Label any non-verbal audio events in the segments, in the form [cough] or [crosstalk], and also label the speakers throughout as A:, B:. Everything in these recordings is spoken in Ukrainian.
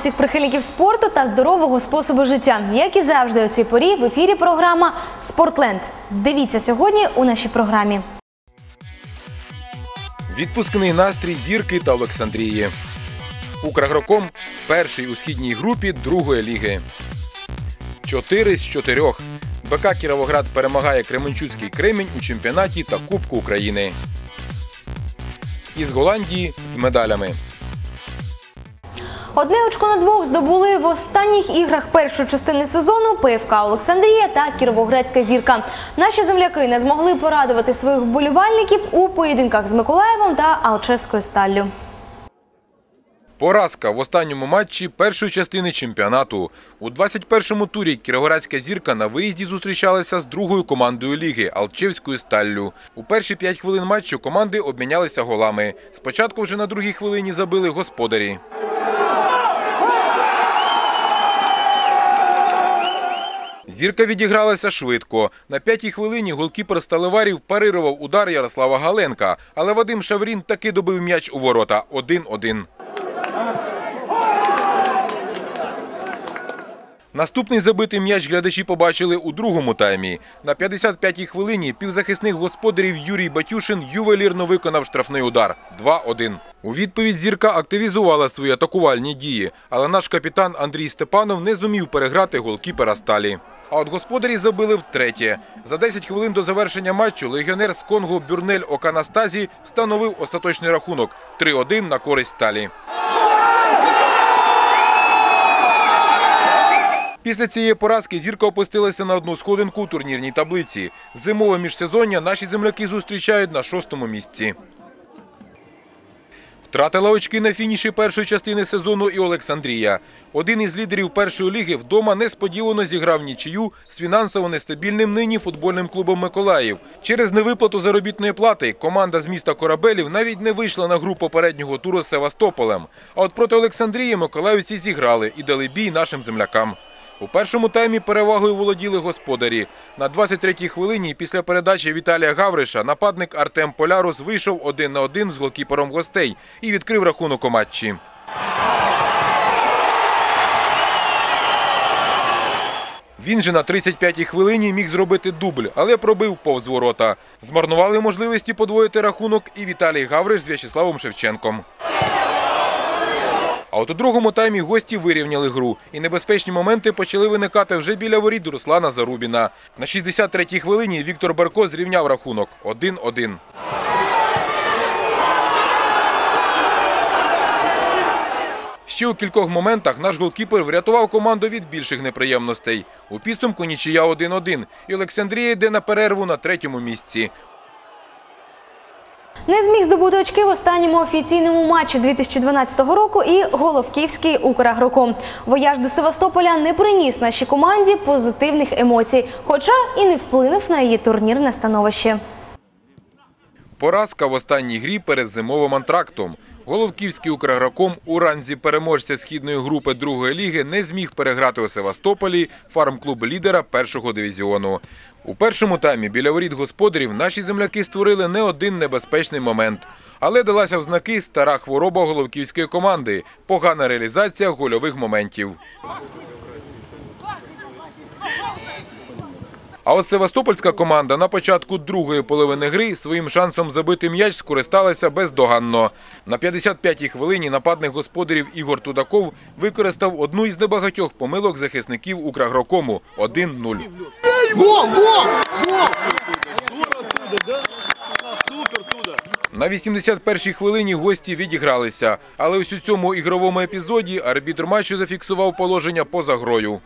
A: всіх прихильників спорту та здорового способу життя. Як і завжди, у цій порі в ефірі програма Спортленд. Дивіться сьогодні у нашій програмі.
B: Відпускний настрій зірки та Олександрії. Украгроком перший у східній групі другої ліги. Чотири з чотирьох. БК Кіровоград перемагає Кременчуцький Кремінь у чемпіонаті та Кубку України. Із Голландії з медалями.
A: Одне очко на двох здобули в останніх іграх першої частини сезону ПФК Олександрія та Кіровоградська зірка. Наші земляки не змогли порадувати своїх вболівальників у поєдинках з Миколаєвом та Алчевською сталлю.
B: Поразка в останньому матчі першої частини чемпіонату. У 21-му турі Кіровоградська зірка на виїзді зустрічалася з другою командою ліги Алчевською сталлю. У перші п'ять хвилин матчу команди обмінялися голами. Спочатку вже на другій хвилині забили господарі. Зірка відігралася швидко. На п'ятій хвилині голкіпер Сталеварів парирував удар Ярослава Галенка, але Вадим Шаврін таки добив м'яч у ворота 1-1. Наступний забитий м'яч глядачі побачили у другому таймі. На 55-й хвилині півзахисних господарів Юрій Батюшин ювелірно виконав штрафний удар 2-1. У відповідь зірка активізувала свої атакувальні дії, але наш капітан Андрій Степанов не зумів переграти голкіпера сталі. А от господарі забили втретє. За 10 хвилин до завершення матчу легіонер з Конго Бюрнель Оканастазі встановив остаточний рахунок 3-1 на користь сталі. Після цієї поразки зірка опустилася на одну сходинку у турнірній таблиці. Зимове міжсезоння наші земляки зустрічають на шостому місці. Втратила очки на фініші першої частини сезону і Олександрія. Один із лідерів першої ліги вдома несподівано зіграв нічию з фінансово нестабільним нині футбольним клубом Миколаїв. Через невиплату заробітної плати команда з міста Корабелів навіть не вийшла на гру попереднього туру з Севастополем. А от проти Олександрії миколаївці зіграли і дали бій нашим землякам. У першому таймі перевагою володіли господарі. На 23-й хвилині після передачі Віталія Гавриша нападник Артем Полярус вийшов один на один з голкіпером гостей і відкрив рахунок у матчі. Він же на 35-й хвилині міг зробити дубль, але пробив повз ворота. Змарнували можливості подвоїти рахунок і Віталій Гавриш з В'ячеславом Шевченком. А от у другому таймі гості вирівняли гру, і небезпечні моменти почали виникати вже біля воріт Руслана Зарубіна. На 63-й хвилині Віктор Барко зрівняв рахунок 1-1. Ще у кількох моментах наш голкіпер врятував команду від більших неприємностей. У підсумку нічия 1-1. І Олександрія йде на перерву на третьому місці.
A: Не зміг здобути очки в останньому офіційному матчі 2012 року і Головківський Украгроком. Вояж до Севастополя не приніс нашій команді позитивних емоцій, хоча і не вплинув на її турнірне становище.
B: Поразка в останній грі перед зимовим антрактом. Головківський Украгроком у ранзі переможця східної групи другої ліги не зміг переграти у Севастополі фарм-клуб лідера першого дивізіону. У першому таймі біля воріт господарів наші земляки створили не один небезпечний момент. Але далася в знаки стара хвороба головківської команди – погана реалізація гольових моментів. А от Севастопольська команда на початку другої половини гри своїм шансом забити м'яч скористалася бездоганно. На 55-й хвилині нападник господарів Ігор Тудаков використав одну із небагатьох помилок захисників Украгрокому – 1-0. На 81-й хвилині гості відігралися, але ось у цьому ігровому епізоді арбітр матчу зафіксував положення поза грою.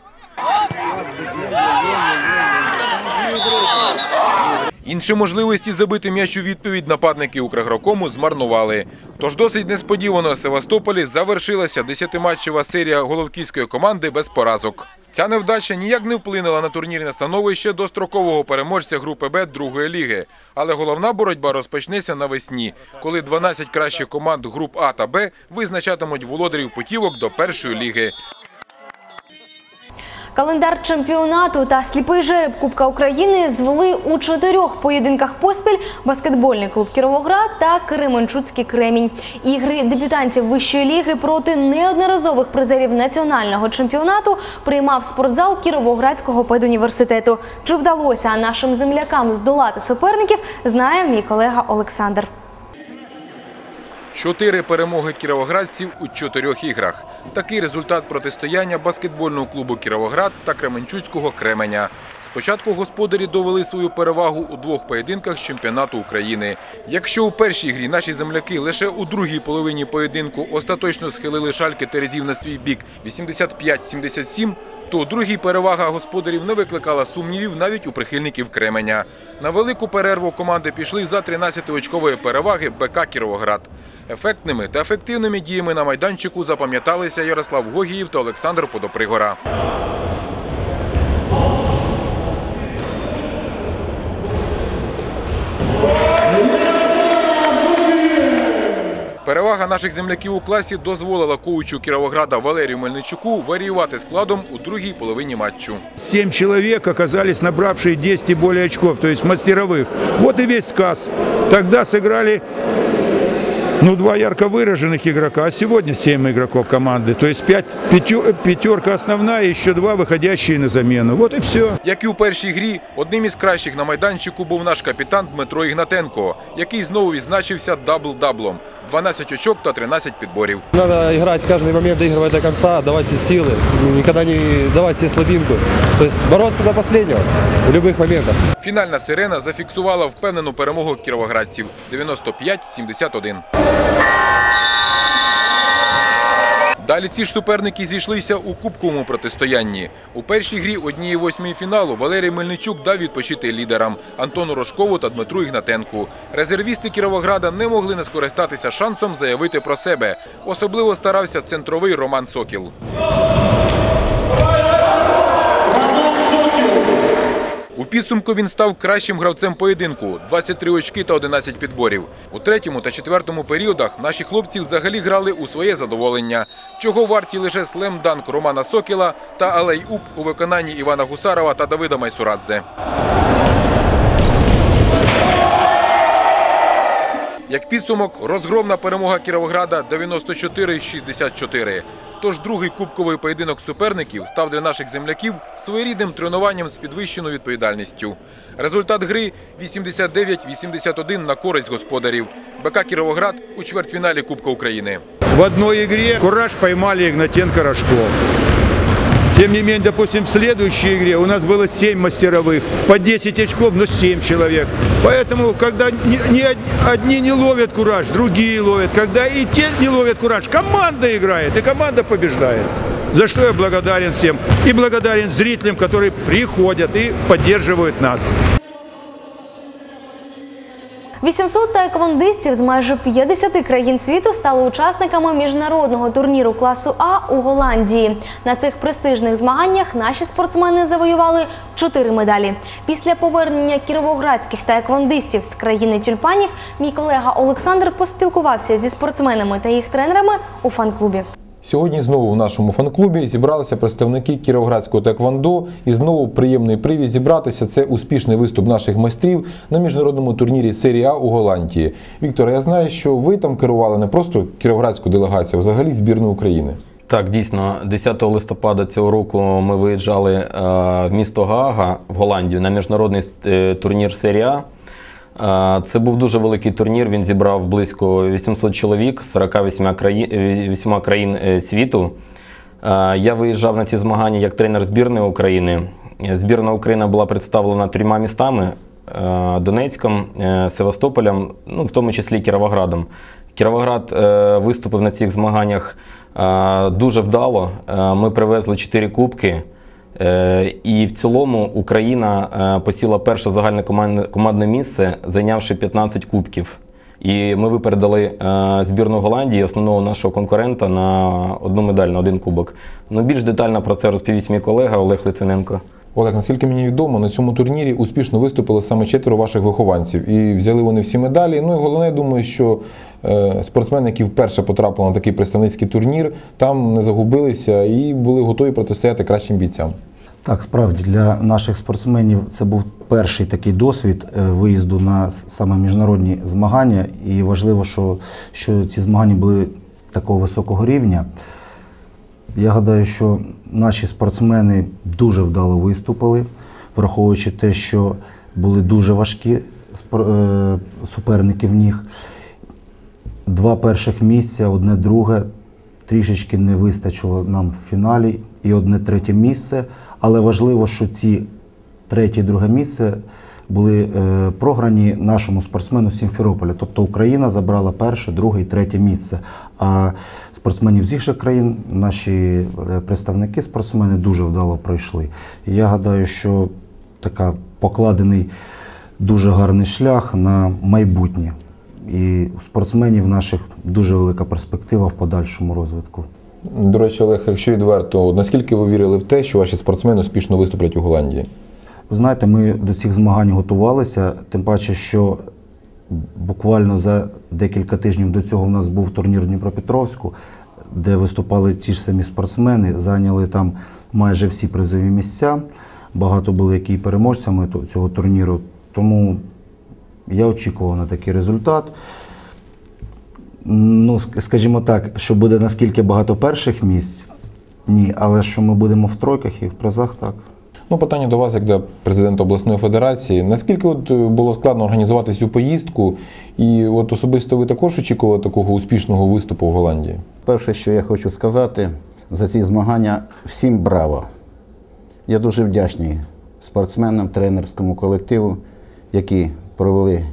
B: Інші можливості забити м'яч у відповідь нападники Украгрокому змарнували. Тож досить несподівано в Севастополі завершилася десятиматчева серія головківської команди без поразок. Ця невдача ніяк не вплинула на турнірне становище до строкового переможця групи Б другої ліги. Але головна боротьба розпочнеться навесні, коли 12 кращих команд груп А та Б визначатимуть володарів путівок до першої ліги.
A: Календар чемпіонату та сліпий жереб Кубка України звели у чотирьох поєдинках поспіль баскетбольний клуб Кіровоград та Кременчуцький Кремінь. Ігри дебютантів вищої ліги проти неодноразових призерів національного чемпіонату приймав спортзал Кіровоградського педуніверситету. Чи вдалося нашим землякам здолати суперників, знає мій колега Олександр.
B: Чотири перемоги кіровоградців у чотирьох іграх. Такий результат протистояння баскетбольного клубу Кіровоград та Кременчуцького Кременя. Спочатку господарі довели свою перевагу у двох поєдинках з чемпіонату України. Якщо у першій грі наші земляки лише у другій половині поєдинку остаточно схилили шальки терезів на свій бік 85-77, то у другій перевага господарів не викликала сумнівів навіть у прихильників Кременя. На велику перерву команди пішли за 13-очкової переваги БК Кіровоград. Ефектними та ефективними діями на майданчику запам'яталися Ярослав Гогіїв та Олександр Подопригора. Перевага наших земляків у класі дозволила коучу Кіровограда Валерію Мельничуку варіювати складом у другій половині матчу.
C: Семь человек оказались набравшие 10 і більше очков, то есть мастеровых. Вот и весь сказ. Тогда сыграли ну, два ярко выраженных игрока, а сегодня 7 игроков команды. То есть пять, пятё- пятерка основная, еще два выходящие на замену. Вот и все.
B: Як і у першій грі, одним із кращих на майданчику був наш капітан Дмитро Ігнатенко, який знову відзначився дабл-даблом – 12 очок та 13 підборів.
D: Надо играть каждый момент, доигрывать до конца, давать все силы, никогда не давать себе слабинку. То есть бороться до последнего в любых моментах.
B: Фінальна сирена зафіксувала впевнену перемогу кіровоградців – 95-71. Далі ці ж суперники зійшлися у кубковому протистоянні. У першій грі однієї восьмої фіналу Валерій Мельничук дав відпочити лідерам Антону Рожкову та Дмитру Ігнатенку. Резервісти Кіровограда не могли не скористатися шансом заявити про себе. Особливо старався центровий Роман Сокіл. У підсумку він став кращим гравцем поєдинку – 23 очки та 11 підборів. У третьому та четвертому періодах наші хлопці взагалі грали у своє задоволення, чого варті лише слем-данк Романа Сокіла та алей-уп у виконанні Івана Гусарова та Давида Майсурадзе. Як підсумок, розгромна перемога Кіровограда 94-64. Тож другий кубковий поєдинок суперників став для наших земляків своєрідним тренуванням з підвищеною відповідальністю. Результат гри 89-81 на користь господарів. БК Кіровоград у чвертьфіналі Кубка України.
C: В одній грі Кураж поймали Игнатенко Рожков. Тем не менее, допустим, в следующей игре у нас было 7 мастеровых, по 10 очков, но 7 человек. Поэтому, когда не, не од- одни не ловят кураж, другие ловят. Когда и те не ловят кураж, команда играет, и команда побеждает. За что я благодарен всем. И благодарен зрителям, которые приходят и поддерживают нас.
A: 800 таеквондистів з майже 50 країн світу стали учасниками міжнародного турніру класу А у Голландії. На цих престижних змаганнях наші спортсмени завоювали 4 медалі. Після повернення кіровоградських таеквондистів з країни тюльпанів мій колега Олександр поспілкувався зі спортсменами та їх тренерами у фан-клубі.
E: Сьогодні знову в нашому фан-клубі зібралися представники Кіровоградського теквондо і знову приємний привід зібратися. Це успішний виступ наших майстрів на міжнародному турнірі серії у Голландії. Віктор, я знаю, що ви там керували не просто кіровоградську делегацію, а взагалі збірну України.
F: Так, дійсно, 10 листопада цього року ми виїжджали е, в місто Гаага в Голландію на міжнародний е, турнір Серія. Е, Це був дуже великий турнір. Він зібрав близько 800 чоловік з 48 країн, країн е, світу. Е, Я виїжджав на ці змагання як тренер збірної України. Е, Збірна України була представлена трьома містами: е, Донецьком, е, Севастополем, ну в тому числі Кіровоградом. Кіровоград е, виступив на цих змаганнях е, дуже вдало. Е, Ми привезли 4 кубки. Е, І в цілому Україна е, посіла перше загальне командне, місце, зайнявши 15 кубків. І ми випередили е, збірну Голландії, основного нашого конкурента, на одну медаль, на один кубок. Ну, більш детально про це розповість мій колега Олег Литвиненко.
E: Олег, наскільки мені відомо, на цьому турнірі успішно виступили саме четверо ваших вихованців. І взяли вони всі медалі. Ну і головне, я думаю, що спортсмени, які вперше потрапили на такий представницький турнір, там не загубилися і були готові протистояти кращим бійцям.
G: Так, справді для наших спортсменів це був перший такий досвід е, виїзду на саме міжнародні змагання, і важливо, що, що ці змагання були такого високого рівня. Я гадаю, що наші спортсмени дуже вдало виступили, враховуючи те, що були дуже важкі е, суперники в них. Два перших місця, одне друге. Трішечки не вистачило нам в фіналі і одне третє місце. Але важливо, що ці третє і друге місце були е, програні нашому спортсмену Сімферополя. Тобто Україна забрала перше, друге і третє місце. А спортсменів з інших країн, наші е, представники спортсмени дуже вдало пройшли. І я гадаю, що така покладений дуже гарний шлях на майбутнє. І у спортсменів наших дуже велика перспектива в подальшому розвитку.
E: До речі, Олег, якщо відверто, наскільки ви вірили в те, що ваші спортсмени успішно виступлять у Голландії?
G: Ви знаєте, ми до цих змагань готувалися, тим паче, що буквально за декілька тижнів до цього в нас був турнір в Дніпропетровську, де виступали ті ж самі спортсмени, зайняли там майже всі призові місця. Багато були які переможцями цього турніру. Тому я очікував на такий результат. Ну, скажімо так, що буде наскільки багато перших місць, ні, але що ми будемо в тройках і в призах, так.
E: Ну, питання до вас, як до президента обласної федерації. Наскільки от е, було складно організувати цю поїздку? І от особисто ви також очікували такого успішного виступу в Голландії?
H: Перше, що я хочу сказати за ці змагання, всім браво. Я дуже вдячний спортсменам, тренерському колективу, які провели,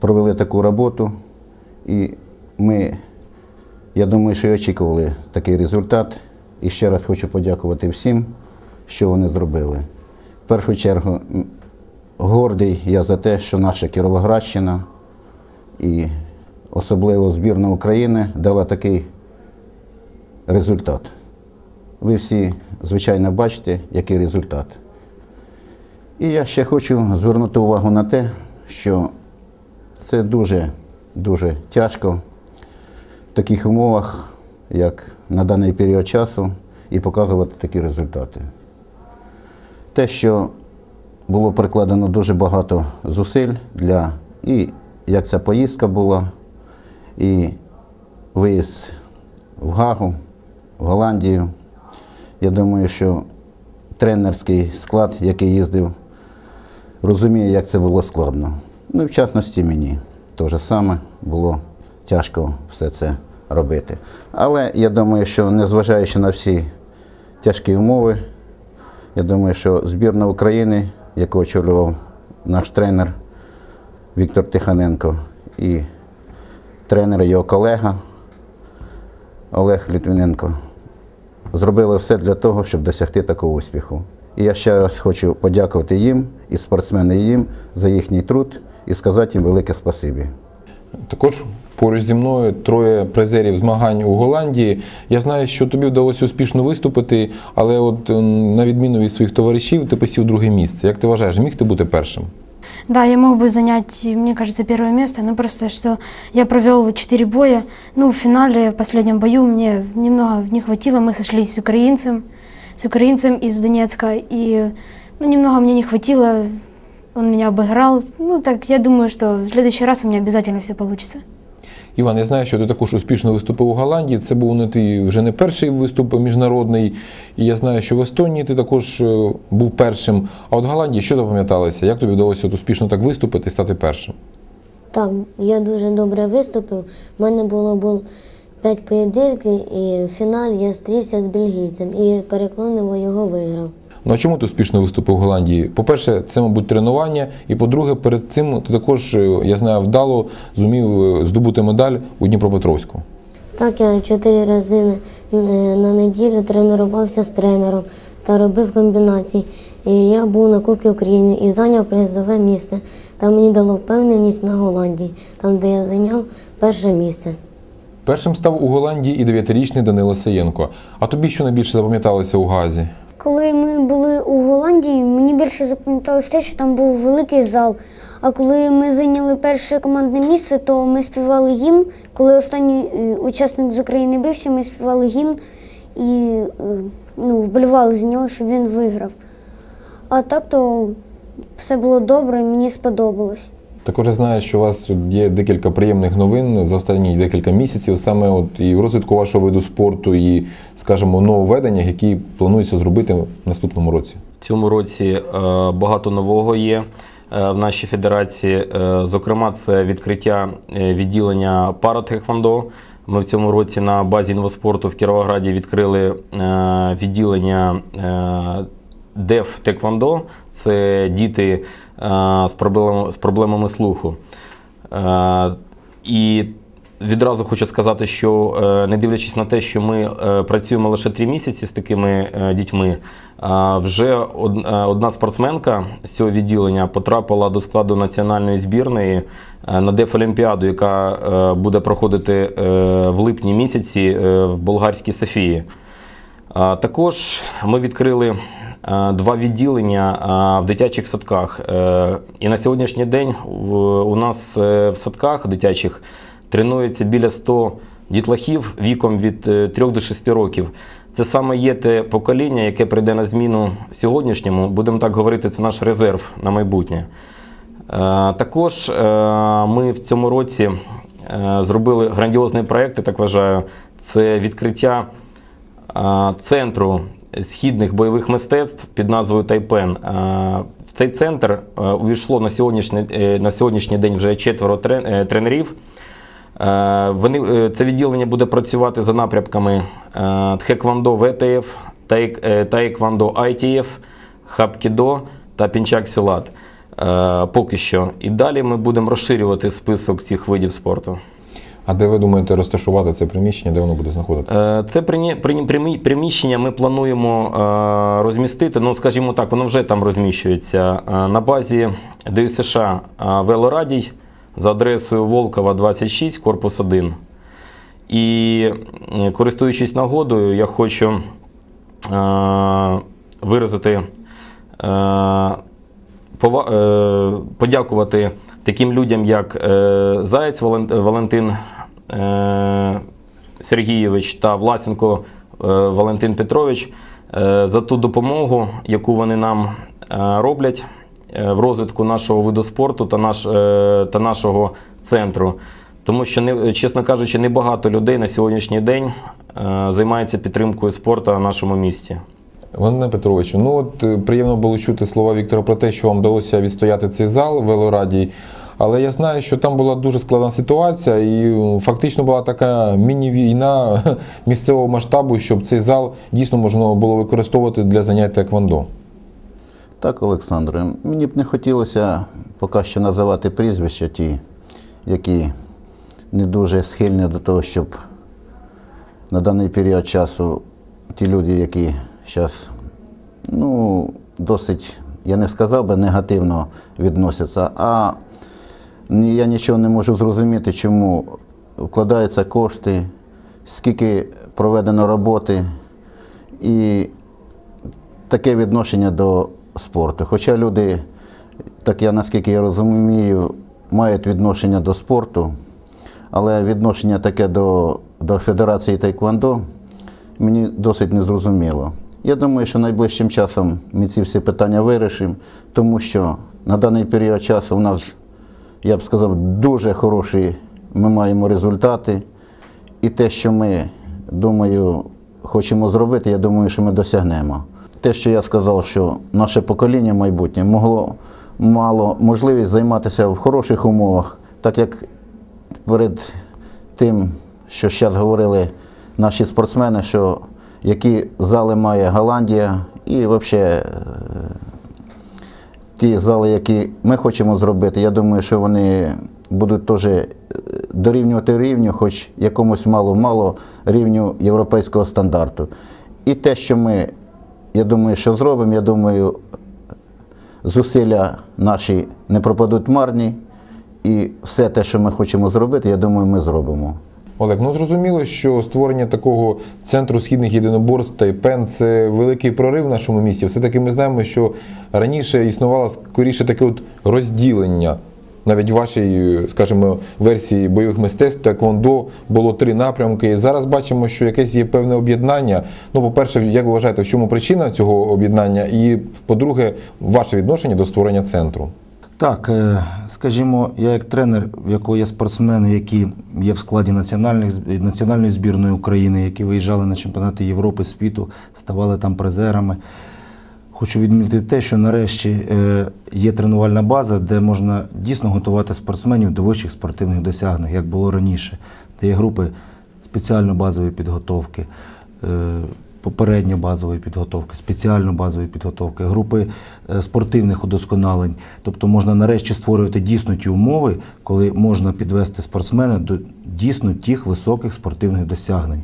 H: провели таку роботу. І ми, я думаю, що і очікували такий результат. І ще раз хочу подякувати всім, що вони зробили. В першу чергу, гордий я за те, що наша Кіровоградщина і особливо збірна України дала такий результат. Ви всі, звичайно, бачите, який результат. І я ще хочу звернути увагу на те, що це дуже, дуже тяжко в таких умовах, як на даний період часу, і показувати такі результати. Те, що було прикладено дуже багато зусиль для і як ця поїздка була, і виїзд в Гагу, в Голландію. Я думаю, що тренерський склад, який їздив, розуміє, як це було складно. Ну і в частності мені те саме було тяжко все це робити. Але я думаю, що незважаючи на всі тяжкі умови, я думаю, що збірна України, яку очолював наш тренер Віктор Тиханенко і тренер його колега Олег Літвіненко, зробили все для того, щоб досягти такого успіху. І я ще раз хочу подякувати їм і спортсменам і їм за їхній труд і сказати їм велике спасибі.
E: Також поруч зі мною троє призерів змагань у Голландії. Я знаю, що тобі вдалося успішно виступити, але от м, на відміну від своїх товаришів, ти посів друге місце. Як ти вважаєш, міг ти бути першим?
I: Да, я мог бы занять, мне кажется, первое место, но просто что я провел четыре боя. Ну, в финале, в последнем бою мне немного не хватило. Мы сошлись с украинцем, с украинцем из Донецка, и ну, немного мне не хватило. Он меня обыграл. Ну, так, я думаю, что в следующий раз у меня обязательно все получится.
E: Іван, я знаю, що ти також успішно виступив у Голландії. Це був не твій вже не перший виступ міжнародний. І я знаю, що в Естонії ти також е, був першим. А от в Голландії що запам'яталося? Як тобі вдалося от успішно так виступити і стати першим?
J: Так, я дуже добре виступив. У мене було було 5 поєдинків, і в фіналі я стрівся з бельгійцем і переконливо його виграв.
E: Ну а чому ти успішно виступив у Голландії? По-перше, це, мабуть, тренування. І по-друге, перед цим ти також, е, я знаю, вдало зумів е, здобути медаль у Дніпропетровську.
J: Так, я чотири рази на- на неділю тренувався з тренером та робив комбінації. І я був на Кубці України і зайняв призове місце. Там мені дало впевненість на Голландії, там, де я зайняв перше місце.
E: Першим став у Голландії і дев'ятирічний Данило Саєнко. А тобі що найбільше запам'яталося у Газі?
K: Коли ми були у Голландії, мені більше запам'яталось те, що там був великий зал. А коли ми зайняли перше командне місце, то ми співали гімн. Коли останній е, учасник з України бився, ми співали гімн і е, ну, вболівали за нього, щоб він виграв. А так то все було добре, мені сподобалось.
E: Також я знаю, що у вас є декілька приємних новин за останні декілька місяців, саме от і в розвитку вашого виду спорту, і, скажімо, нововведеннях, які планується зробити в наступному році.
F: В цьому році е, багато нового є е, в нашій федерації. Е, Зокрема, це відкриття відділення паратхеквондо. Ми в цьому році на базі інвоспорту в Кіровограді відкрили відділення ДЕФ Теквондо. Це діти е, з проблемами, слуху. Е, І відразу хочу сказати, що е, не дивлячись на те, що ми працюємо лише три місяці з такими дітьми, вже одна спортсменка з цього відділення потрапила до складу національної збірної на Дефолімпіаду, яка е, буде проходити в липні місяці в болгарській Софії. Також ми відкрили два відділення в дитячих садках. Е, І на сьогоднішній день у нас е, в садках дитячих тренується біля 100 дітлахів віком від 3 до 6 років. Це саме є те покоління, яке прийде на зміну сьогоднішньому. Будемо так говорити, це наш резерв на майбутнє. Е, Також е, ми в цьому році е, зробили грандіозний проєкт, я так вважаю. Це відкриття е, центру східних бойових мистецтв під назвою Тайпен. Е, В цей центр е, увійшло на сьогоднішній, е, на сьогоднішній день вже четверо тренерів. Вони, це відділення буде працювати за напрямками Тхеквондо ВТФ, Таек- Таеквондо ITF, Хапкідо та Пінчак Сілат. Поки що. І далі ми будемо розширювати список цих видів спорту.
E: А де ви думаєте розташувати це приміщення, де воно буде знаходитися?
F: Е, Це приміщення ми плануємо е, розмістити. Ну, скажімо так, воно вже там розміщується е, на базі ДЮСШ е, Велорадій за адресою Волкова 26, корпус 1. І користуючись нагодою, я хочу виразити подякувати таким людям, як Заєць Валентин Сергійович та Власенко е, Валентин Петрович е, за ту допомогу, яку вони нам е, роблять е, в розвитку нашого виду спорту та, наш, е, та нашого центру. Тому що, чесно кажучи, небагато людей на сьогоднішній день е, займається підтримкою спорту в нашому місті.
E: Валентина Петровичу, ну от е, приємно було чути слова Віктора про те, що вам вдалося відстояти цей зал в Велорадій. Але я знаю, що там була дуже складна ситуація, і е, фактично була така міні-війна [laughs] місцевого масштабу, щоб цей зал дійсно можна було використовувати для занять еквондо.
H: Так, Олександре, мені б не хотілося поки що називати прізвища ті, які не дуже схильні до того, щоб на даний період часу ті люди, які зараз ну, досить, я не сказав би, негативно відносяться, а я нічого не можу зрозуміти, чому вкладаються кошти, скільки проведено роботи. І таке відношення до спорту. Хоча люди, так я наскільки я розумію, мають відношення до спорту, але відношення таке до, до Федерації Тайквондо мені досить незрозуміло. Я думаю, що найближчим часом ми ці всі питання вирішимо, тому що на даний період часу у нас, я б сказав, дуже хороші ми маємо результати. І те, що ми, думаю, хочемо зробити, я думаю, що ми досягнемо. Те, що я сказав, що наше покоління майбутнє могло мало можливість займатися в хороших умовах, так як перед тим, що зараз говорили наші спортсмени, що які зали має Голландія і взагалі ті зали, які ми хочемо зробити, я думаю, що вони будуть теж е, дорівнювати рівню, хоч якомусь мало-мало рівню європейського стандарту. І те, що ми, я думаю, що зробимо, я думаю, зусилля наші не пропадуть марні. І все те, що ми хочемо зробити, я думаю, ми зробимо.
E: Олег, ну зрозуміло, що створення такого центру східних єдиноборств Тайпен це великий прорив в нашому місті. Все-таки ми знаємо, що раніше існувало скоріше таке от розділення навіть в вашій, скажімо, версії бойових мистецтв Теквондо було три напрямки. І зараз бачимо, що якесь є певне об'єднання. Ну, по-перше, як ви вважаєте, в чому причина цього об'єднання? І по-друге, ваше відношення до створення центру?
G: Так, е, скажімо, я як тренер, в якого є спортсмени, які є в складі національної збірної України, які виїжджали на чемпіонати Європи, світу, ставали там призерами. Хочу відмітити те, що нарешті е, є тренувальна база, де можна дійсно готувати спортсменів до вищих спортивних досягнень, як було раніше. Де є групи спеціально базової підготовки, е, попередньо базової підготовки, спеціально базової підготовки, групи е, спортивних удосконалень. Тобто можна нарешті створювати дійсно ті умови, коли можна підвести спортсмена до дійсно тих високих спортивних досягнень.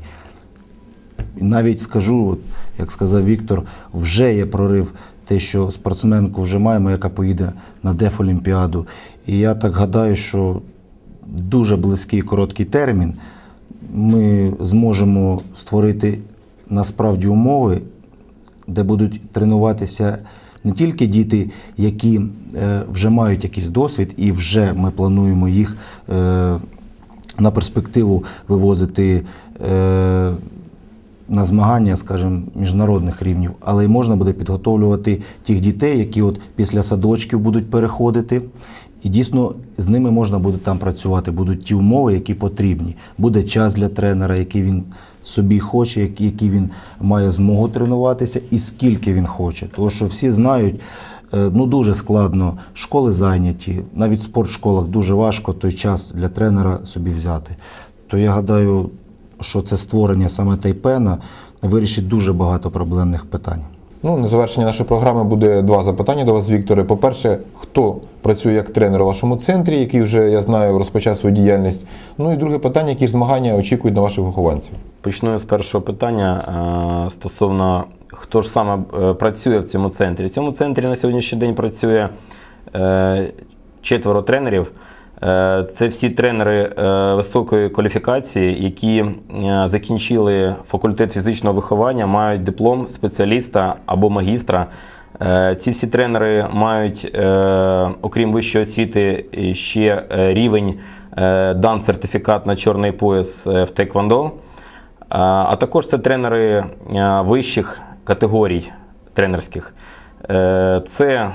G: Навіть скажу, як сказав Віктор, вже є прорив, те, що спортсменку вже маємо, яка поїде на Дефолімпіаду. І я так гадаю, що дуже близький короткий термін ми зможемо створити насправді умови, де будуть тренуватися не тільки діти, які е, вже мають якийсь досвід, і вже ми плануємо їх е, на перспективу вивозити. Е, на змагання, скажімо, міжнародних рівнів, але й можна буде підготовлювати тих дітей, які от після садочків будуть переходити. І дійсно з ними можна буде там працювати. Будуть ті умови, які потрібні. Буде час для тренера, який він собі хоче, який він має змогу тренуватися, і скільки він хоче. Тому що всі знають, е, ну дуже складно, школи зайняті, навіть в спортшколах дуже важко той час для тренера собі взяти. То я гадаю, що це створення саме Тайпена вирішить дуже багато проблемних питань.
E: Ну, на завершення нашої програми буде два запитання до вас, Вікторе. По-перше, хто працює як тренер у вашому центрі, який вже, я знаю, розпочав свою діяльність? Ну і друге питання, які ж змагання очікують на ваших вихованців?
F: Почну з першого питання е, стосовно хто ж саме е, працює в цьому центрі. В цьому центрі на сьогоднішній день працює е, четверо тренерів. Це всі тренери високої кваліфікації, які закінчили факультет фізичного виховання, мають диплом спеціаліста або магістра. Е, Ці всі тренери мають, е, окрім вищої освіти, ще е, рівень дан сертифікат на чорний пояс в Теквондо. А також це тренери вищих категорій тренерських. Це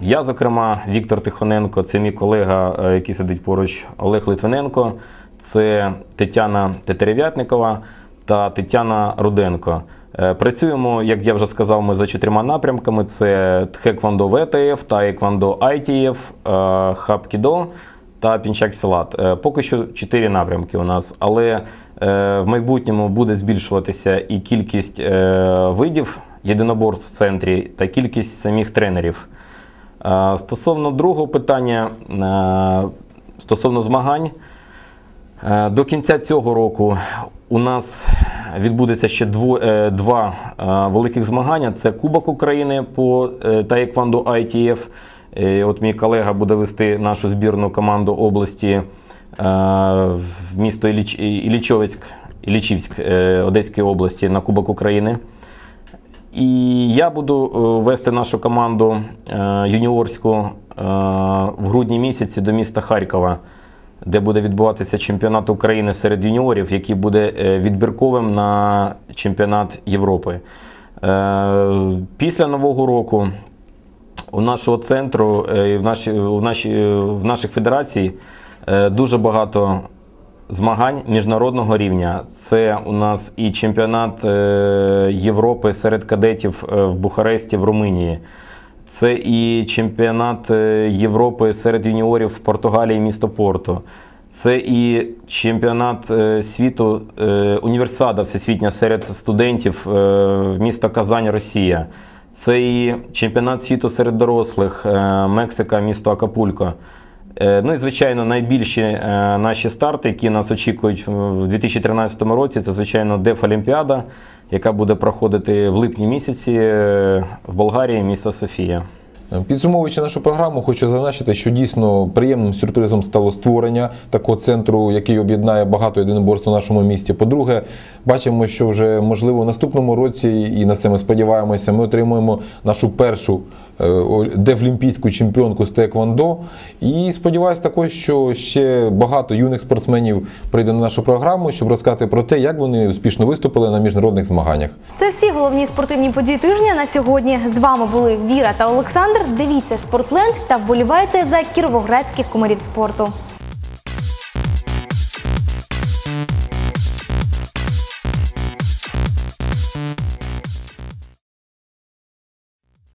F: я, зокрема, Віктор Тихоненко, це мій колега, який сидить поруч, Олег Литвиненко, це Тетяна Тетерев'ятникова та Тетяна Руденко. Е, Працюємо, як я вже сказав, ми за чотирма напрямками: це Тхеквондо ВТФ, Таеквондо ITF, е, Хабкідо та Пінчак Сілат. Е, Поки що чотири напрямки у нас, але в майбутньому буде збільшуватися і кількість видів єдиноборств в центрі та кількість самих тренерів. Стосовно другого питання, стосовно змагань, до кінця цього року у нас відбудеться ще дво, е, два е, великих змагання. Це Кубок України по е, Таеквондо ITF. Е, От мій колега буде вести нашу збірну команду області е, в місто Іліч, Ілічовськ, Ілічівськ е, Одеської області на Кубок України. І я буду е, вести нашу команду е, юніорську е, в грудні місяці до міста Харкова, де буде відбуватися чемпіонат України серед юніорів, який буде е, відбірковим на чемпіонат Європи. Е, Після Нового року у нашого центру е, і в, наші, в, в наших федерацій дуже багато змагань міжнародного рівня. Це у нас і чемпіонат Європи серед кадетів в Бухаресті в Румунії. Це і чемпіонат е, Європи серед юніорів в Португалії, місто Порту. Це і чемпіонат е, світу е, універсада всесвітня серед студентів міста Казань, Росія. Це і чемпіонат світу серед дорослих Мексика, місто Акапулько. Ну і звичайно, найбільші наші старти, які нас очікують в 2013 році, це звичайно Дефолімпіада, яка буде проходити в липні місяці е, в Болгарії, місто Софія.
E: Підсумовуючи нашу програму, хочу зазначити, що дійсно приємним сюрпризом стало створення такого центру, який об'єднає багато єдиноборств у нашому місті. По-друге, бачимо, що вже можливо в наступному році, і на це ми сподіваємося, ми отримуємо нашу першу е, дефлімпійську чемпіонку з Теквондо. І сподіваюся також, що ще багато юних спортсменів прийде на нашу програму, щоб розказати про те, як вони успішно виступили на міжнародних змаганнях.
A: Це всі головні спортивні події тижня на сьогодні. З вами були Віра та Олександр. Дивіться Спортленд та вболівайте за кіровоградських кумирів спорту.